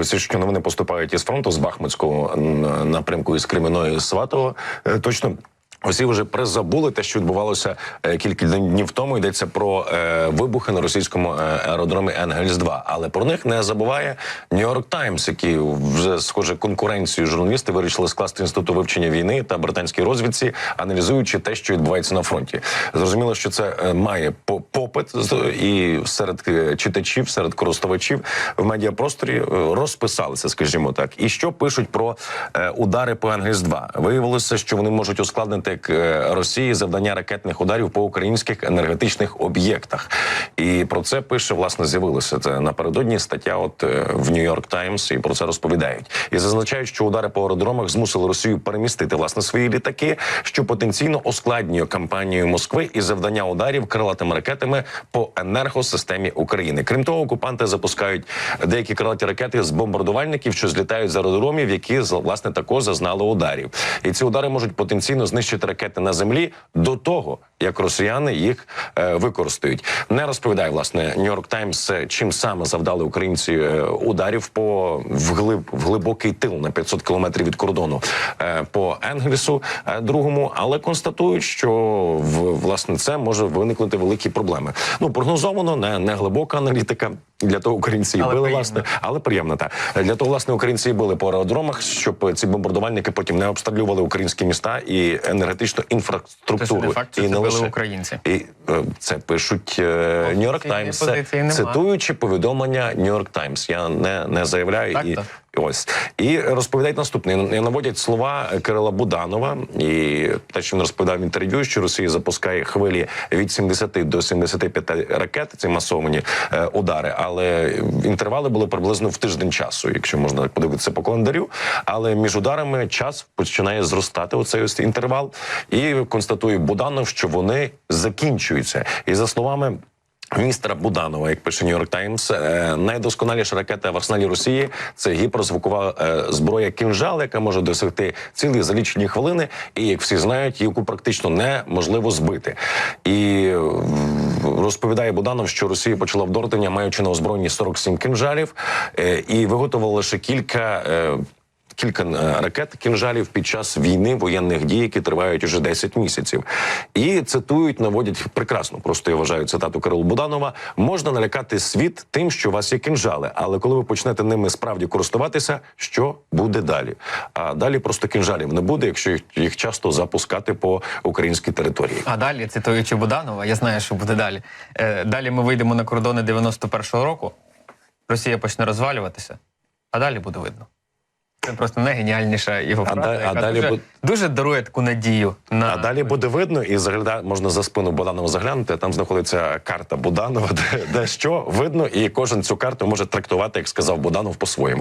Всі що новини поступають із фронту з Бахмутського напрямку із Креміної Сватого. Е, Точно. Усі вже призабули те, що відбувалося е, кілька днів тому. Йдеться про е, вибухи на російському е, аеродромі Енгельс 2 Але про них не забуває Нью-Йорк Таймс, які вже схоже конкуренцію журналісти вирішили скласти інституту вивчення війни та британській розвідці, аналізуючи те, що відбувається на фронті. Зрозуміло, що це е, має по- попит і серед читачів, серед користувачів в медіапросторі розписалися, скажімо так. І що пишуть про удари по Енгельс 2 Виявилося, що вони можуть ускладнити е, Росії завдання ракетних ударів по українських енергетичних об'єктах. І про це пише власне з'явилося це напередодні стаття. От е, в Нью-Йорк Таймс і про це розповідають. І зазначають, що удари по аеродромах змусили Росію перемістити власне свої літаки, що потенційно ускладнює кампанію Москви і завдання ударів крилатими ракетами по енергосистемі України. Крім того, окупанти запускають деякі крилаті ракети з бомбардувальників, що злітають з аеродромів, які власне також зазнали ударів. І ці удари можуть потенційно знищити ракети на землі до того, як росіяни їх е, використають. Не розповідає власне Нью-Йорк Таймс, е, чим саме завдали українці е, ударів по вглиб в глибокий тил на 500 кілометрів від кордону по Енгельсу другому, але констатують, що в власне це може виникнути великі проблеми. Ну прогнозовано не, не глибока аналітика. Для того українці і Але били приємно. власне, але приємно так. Для того власне українці і били по аеродромах, щоб ці бомбардувальники потім не обстрілювали українські міста і енергетичну інфраструктуру. не факт, і не били українці. і е, це пишуть Нью-Йорк Таймс, цитуючи повідомлення Нью-Йорк Таймс. Я не, не заявляю Так, і. так. Ось і розповідають наступне. Наводять слова Кирила Буданова і те, що він розповідав в інтерв'ю, що Росія запускає хвилі від 70 до 75 ракет. Це масовані е, удари, але інтервали були приблизно в тиждень часу, якщо можна подивитися по календарю. Але між ударами час починає зростати. Оцей ось інтервал, і констатує Буданов, що вони закінчуються. І за словами. Міністра Буданова, як пише Нью-Йорк Таймс, е, найдосконаліша ракета в арсеналі Росії це гіперзвукова е, зброя кінжал, яка може досягти цілі за лічені хвилини, і як всі знають, яку практично неможливо збити. І е, розповідає Буданов, що Росія почала вторгнення, маючи на озброєнні 47 кінжалів, і виготовила лише кілька. Кілька е, ракет кінжалів під час війни воєнних дій, які тривають уже 10 місяців, і цитують, наводять прекрасно. Просто я вважаю цитату Кирила Буданова. Можна налякати світ тим, що у вас є кінжали, але коли ви почнете ними справді користуватися, що буде далі? А далі просто кінжалів не буде, якщо їх, їх часто запускати по українській території. А далі, цитуючи Буданова, я знаю, що буде далі. Е, далі ми вийдемо на кордони 91-го року. Росія почне розвалюватися, а далі буде видно. Це просто найгеніальніша його А фраза, да- а далі дуже, бу- дуже дарує таку надію. На... А далі буде видно, і загляда можна за спину Буданова заглянути. Там знаходиться карта Буданова, де, де що видно, і кожен цю карту може трактувати, як сказав Буданов, по-своєму.